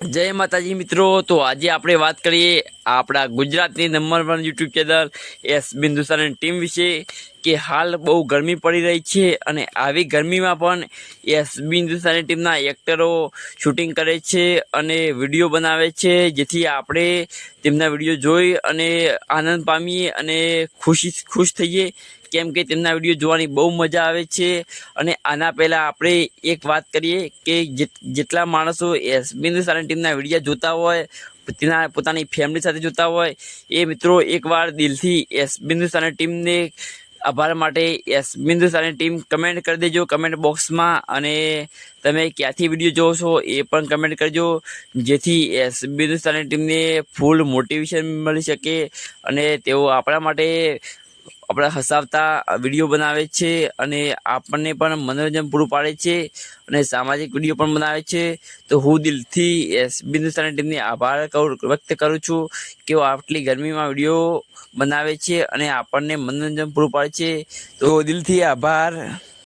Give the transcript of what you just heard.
જય માતાજી મિત્રો, તો આજે આપણે વાત કરીએ આપણા ગુજરાતની number one YouTube channel S બિંદુસાની team વિશે. કે હાલ બહુ ગરમી પડી રહી છે અને આવી ગરમીમાં પણ એસ હિન્દુસ્તાની ટીમના એક્ટરો શૂટિંગ કરે છે અને વીડિયો બનાવે છે, જેથી આપણે તેમના વીડિયો જોઈ અને આનંદ પામીએ અને ખુશી, ખુશ થઈએ કેમ કે તેમના વીડિયો જોવાની બહુ મજા આવે છે. અને આના પહેલાં આપણે એક વાત કરીએ કે જેટલા માણસો એસ હિન્દુસ્તાની ટીમના વીડિયો જોતા હોય, તેના, પોતાની ફેમિલી સાથે જોતા હોય, એ મિત્રો એકવાર દિલથી એસ હિન્દુસ્તાની ટીમને આભાર માટે એસ બિંદુસાની ટીમ કમેન્ટ કરી દેજો કમેન્ટ બોક્સમાં અને તમે ક્યાંથી વીડિયો જોવો છો એ પણ કમેન્ટ કરજો, જેથી એસ બિંદુસાની ટીમને ફૂલ મોટિવેશન મળી શકે અને તેઓ આપણા માટે આપણા હસાવતા વીડિયો બનાવે છે અને આપણને પણ મનોરંજન પૂરું પાડે છે અને સામાજિક વીડિયો પણ બનાવે છે. તો હું દિલથી એસ બિંદુસાની ટીમને આભાર વ્યક્ત કરું છું કે આટલી ગરમીમાં વીડિયો બનાવે છે અને આપણને મનોરંજન પૂરું પાડે છે. તો દિલથી આભાર.